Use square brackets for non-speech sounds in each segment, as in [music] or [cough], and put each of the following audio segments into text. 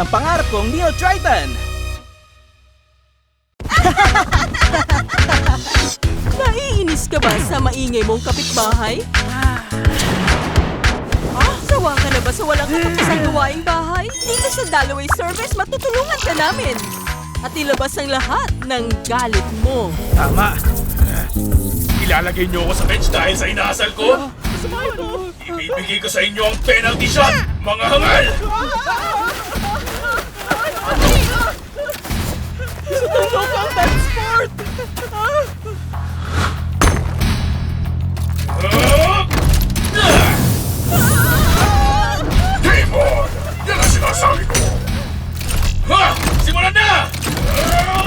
ang pangarap kong Neo Triton! [laughs] Naiinis ka ba sa maingay mong kapitbahay? Ah, sawa ka na ba sa walang katapusang gawaing bahay? Dito sa Dalloway Service, matutulungan ka namin. At ilabas ang lahat ng galit mo. Tama. Ilalagay niyo ako sa bench dahil sa inaasal ko? Ibibigay ko sa inyo ang penalty shot, mga hangal! Ha! Simulan na!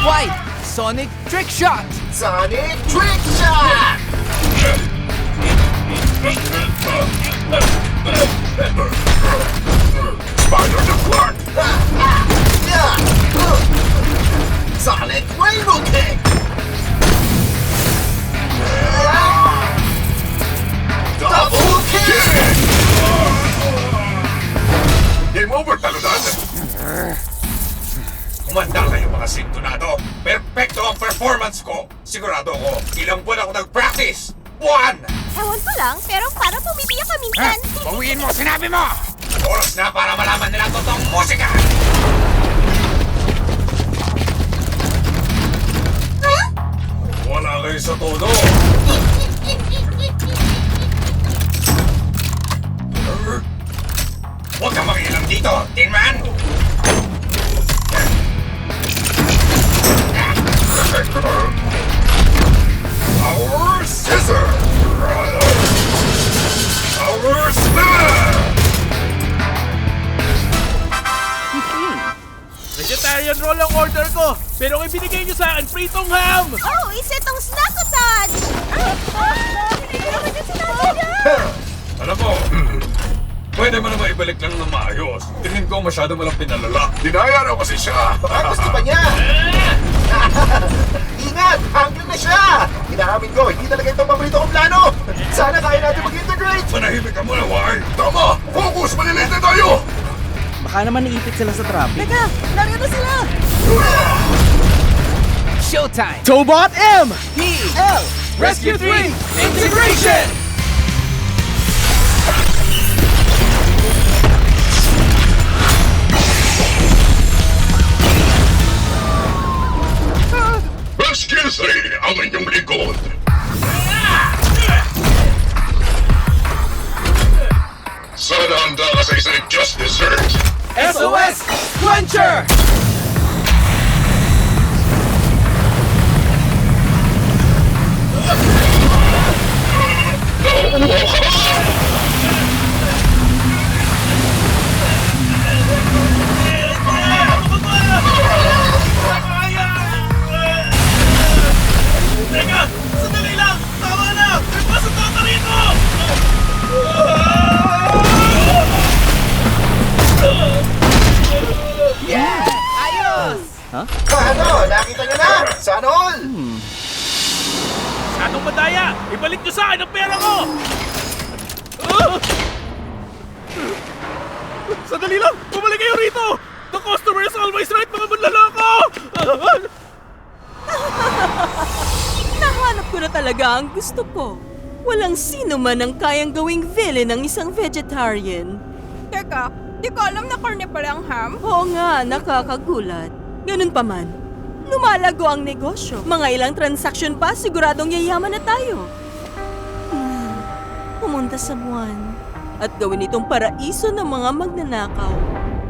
White! Sonic Trick Shot! Sonic Trick Shot! Perfecto ang performance ko. Sigurado ko, ilang buwan ako nag-practice. Buwan! Ewan ko lang, pero para pumipiyak ka minsan. Bawiin mo sinabi mo! Oras na para malaman nila totoong musika! Wala kayo sa todo! [laughs] roll ang order ko, pero ang ibinigay niyo sa akin, pritong ham! Oh, isa tong snack sinasadya! Alam mo, [clears throat] pwede mo naman ibalik lang ng maayos. Tingin ko masyado mo lang pinalala. Dinaya raw kasi siya. Ang gusto pa niya! [laughs] Ingat! Hanggang na siya! Inaamin ko, hindi talaga itong paborito kong plano! Sana kaya natin mag-integrate! Manahimik ka muna, Wai. Tama! Focus! Malilate na tayo! Baka naman iipit sila sa traffic. Teka, narito sila! Showtime! Tobot M! P! L! Rescue 3! Integration! SOS! Quencher! [laughs] Akin ang pera ko! Ah! Sandali lang! Bumalik kayo rito! The customer is always right, mga manlalako! [laughs] Nahanap ko na talaga ang gusto ko. Walang sino man ang kayang gawing villain ng isang vegetarian. Teka, di ko alam na karne pala ang ham. Oo nga, nakakagulat. Ganun pa man, lumalago ang negosyo. Mga ilang transaction pa, siguradong yayaman na tayo. Pumunta sa buwan. At gawin itong paraiso ng mga magnanakaw.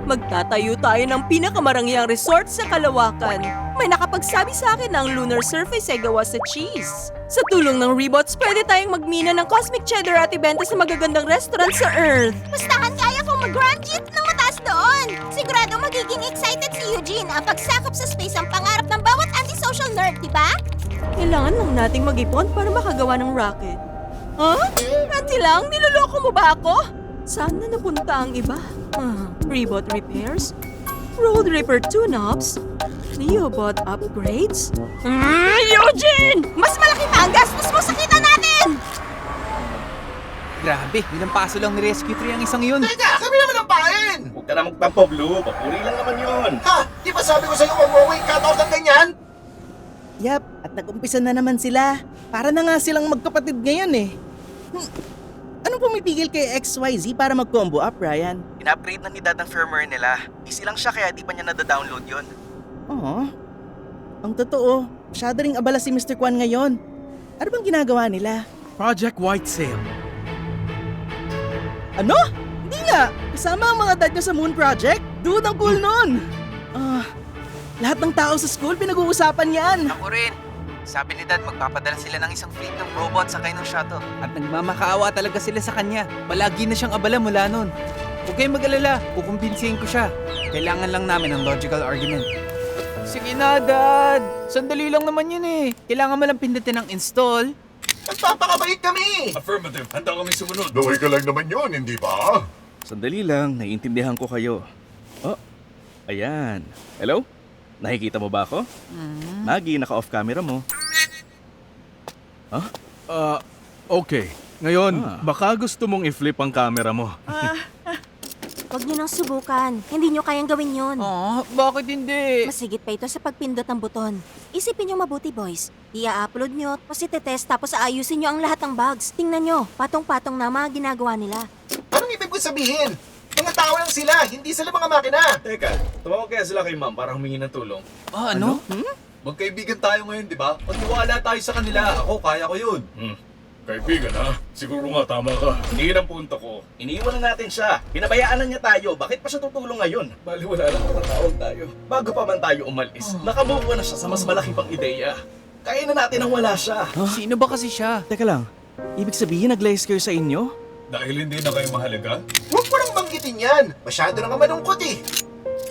Magtatayo tayo ng pinakamarangyang resort sa Kalawakan. May nakapagsabi sa akin na ang lunar surface ay gawa sa cheese. Sa tulong ng Rebots, pwede tayong magmina ng cosmic cheddar at ibenta sa magagandang restaurant sa Earth. Bastahan kaya kong mag-grand jeep ng mataas doon. Sigurado magiging excited si Eugene. Ang pagsakop sa space ang pangarap ng bawat antisocial nerd, di ba? Kailangan lang nating mag-ipon para makagawa ng rocket. Huh? Ranti lang? Niloloko mo ba ako? Saan na napunta ang iba? Ah, Rebot repairs? Road Ripper tune-ups? Neobot upgrades? Mm, Eugene! Mas malaki pa ang gastos mo sa kita natin! Grabe, ilang paso lang ni Rescue 3 ang isang yun. Teka, kami naman ang pain! Huwag ka na magtampo, Blue. Papuri lang naman yun. Ha? Di ba sabi ko sa'yo huwag mo ako i-cut ng ganyan? Yap, at nag-umpisa na naman sila. Para na nga silang magkapatid ngayon eh. Hmm. Anong pumipigil kay XYZ para mag-combo up, Ryan? In-upgrade na ni Dad ang firmware nila. Easy lang siya kaya di pa niya nada-download yon. Oo. Ang totoo, masyado ring abala si Mr. Kwan ngayon. Ano bang ginagawa nila? Project White Sail. Ano? Hindi nga! Kasama ang mga dad niya sa Moon Project? Dude, ang cool nun! Ah, lahat ng tao sa school pinag-uusapan yan. Ako rin. Sabi ni Dad magpapadala sila ng isang fleet ng robot sakay ng shuttle. At nagmamakaawa talaga sila sa kanya. Palagi na siyang abala mula nun. Huwag kayong mag-alala, kukumbinsihin ko siya. Kailangan lang namin ng logical argument. Sige na, Dad. Sandali lang naman yun eh. Kailangan mo lang pindutin ng install. Nagpapakabait kami! Affirmative. Handa kami sumunod. Gawin ka lang naman yun, hindi ba? Sandali lang, naiintindihan ko kayo. Oh, ayan. Hello? Nakikita mo ba ako? Maggie, naka-off camera mo. Ah, okay. Ngayon, Ah. baka gusto mong i-flip ang camera mo. Huwag niyo nang subukan. Hindi niyo kayang gawin yun. Oh, bakit hindi? Masigit pa ito sa pagpindot ng buton. Isipin niyo mabuti, boys. Ia-upload niyo, tapos itetest, tapos aayusin niyo ang lahat ng bugs. Tingnan niyo, patong-patong na mga ginagawa nila. Anong ibig ko sabihin? Mga tao lang sila, hindi sila mga makina. Teka, tumawag kaya sila kay ma'am para humingi ng tulong. Ah, ano? Magkaibigan tayo ngayon, di ba? Magtiwala tayo sa kanila. Ako, kaya ko yun. Hmm. Kaibigan ha? Siguro nga tama ka. Hindi yun ang punto ko. Iniwan na natin siya. Pinabayaan na niya tayo. Bakit pa siya tutulong ngayon? Bali wala lang matatawag tayo. Bago pa man tayo umalis, nakabuo na siya sa mas malaki pang ideya. Kaya na natin ang wala siya. Sino ba kasi siya? Teka lang, ibig sabihin nag-lies kayo sa inyo? Dahil hindi na kayo mahalaga? Huwag mo nang banggitin yan. Masyado na nga malungkot eh.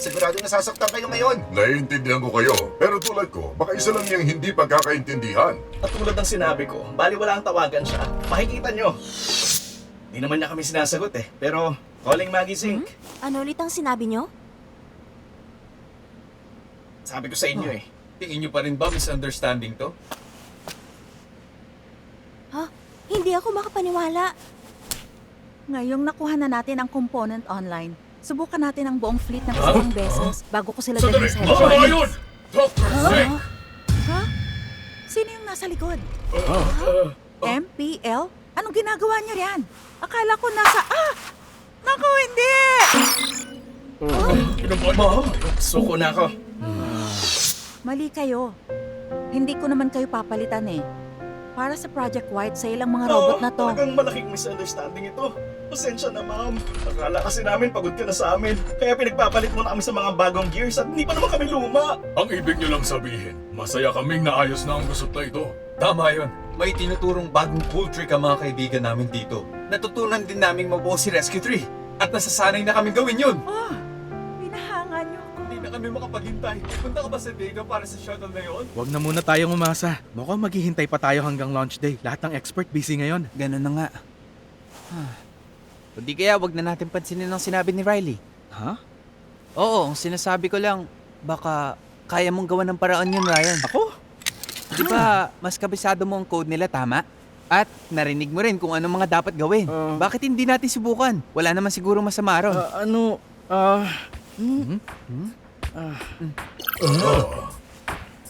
Sigurado nasasaktan kayo ngayon. Naiintindihan ko kayo, pero tulad ko, baka isa lang niyang hindi pagkakaintindihan. At tulad ng sinabi ko, bali wala ang tawagan siya. Makikita nyo. Hindi naman niya kami sinasagot eh. Pero, calling Maggie Zink. Ano ulit ang sinabi niyo? Sabi ko sa inyo eh. Tingin niyo pa rin ba misunderstanding to? Ha? Hindi ako makapaniwala. Ngayong nakuha na natin ang component online, subukan natin ang buong fleet ng isang beses bago ko sila dalhin sa headquarters. yun! Dr. Zink! Ha? Sino yung nasa likod? MPL? Anong ginagawa niyo riyan? Akala ko nasa... Ah! Naku, hindi! Pinabuhan mo? Suko na ako. Mali kayo. Hindi ko naman kayo papalitan eh. Para sa Project White, sa ilang mga robot na to. Talagang malaking misunderstanding ito. Pasensya na, ma'am. Akala kasi namin pagod ka na sa amin. Kaya pinagpapalit mo na kami sa mga bagong gears at hindi pa naman kami luma. Ang ibig niyo lang sabihin, masaya kaming naayos na ang gusot na ito. Tama yun. May tinuturong bagong cool trick ang mga kaibigan namin dito. Natutunan din naming mabuo si Rescue 3. At nasasanay na kami gawin yun. Ah! Pinahanga niyo ako. Hindi na kami makapaghintay. Punta ka ba sa Vega para sa shuttle na yun? Huwag na muna tayong umasa. Mukhang maghihintay pa tayo hanggang launch day. Lahat ng expert busy ngayon. Ganun na nga. Ah. Kundi kaya wag na natin pansinin ang sinabi ni Riley. Ha? Oo, ang sinasabi ko lang, baka kaya mong gawa ng paraan yun, Ryan. Ako? Di ba, mas kabisado mo ang code nila, tama? At narinig mo rin kung anong mga dapat gawin. Ah. Bakit hindi natin subukan? Wala naman siguro masama ron. Ah, ano, ah... hmm? Ah.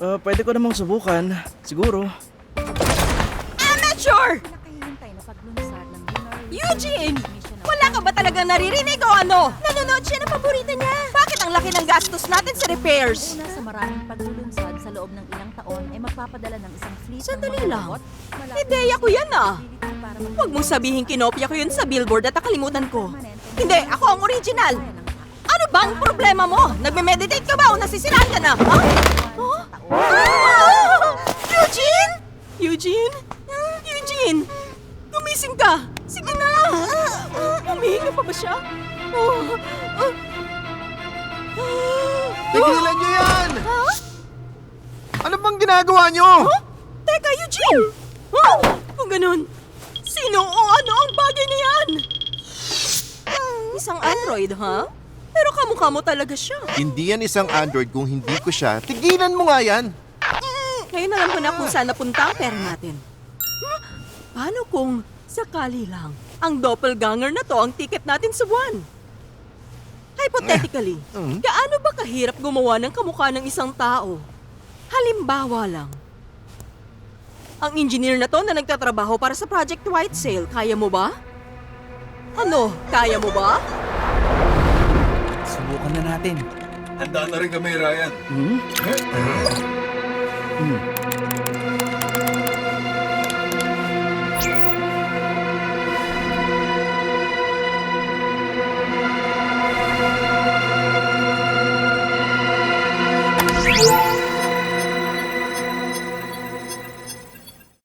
Ah, pwede ko namang subukan. Siguro. Amateur! Nakahihintay na paglunsad ng lunar Eugene! Mission ng- Wala ka ba talaga naririnig o ano? Nanonood siya ng paborito niya. Bakit ang laki ng gastos natin sa repairs? Una sa maraming paglulunsad sa loob ng ilang taon ay magpapadala ng isang fleet Sandali lang. Ideya ko yan ah. Huwag mong sabihin kinopya ko yun sa billboard at nakalimutan ko. Hindi, ako ang original. Ano bang problema mo? Nagme-meditate ka ba o nasisiraan ka na? Ha? Huh? Ah! Eugene? Eugene? Eugene? Gumising ka! Pa ba siya? Oh. ah. Tigilan niyo yan! Ha? Ano bang ginagawa niyo? Teka, Eugene! Oh! Kung ganun, sino o ano ang bagay na yan? Isang android, ha? Pero kamukha mo talaga siya. Hindi yan isang android kung hindi ko siya. Tigilan mo nga yan! Ngayon alam ko na kung saan napunta ang pera natin. Paano kung sakali lang Ang doppelganger na to ang ticket natin sa buwan. Hypothetically, [laughs] gaano ba kahirap gumawa ng kamukha ng isang tao? Halimbawa lang. Ang engineer na to na nagtatrabaho para sa Project White Sail, kaya mo ba? Ano, kaya mo ba? Subukan na natin. Handa na rin kami, Ryan. Hmm?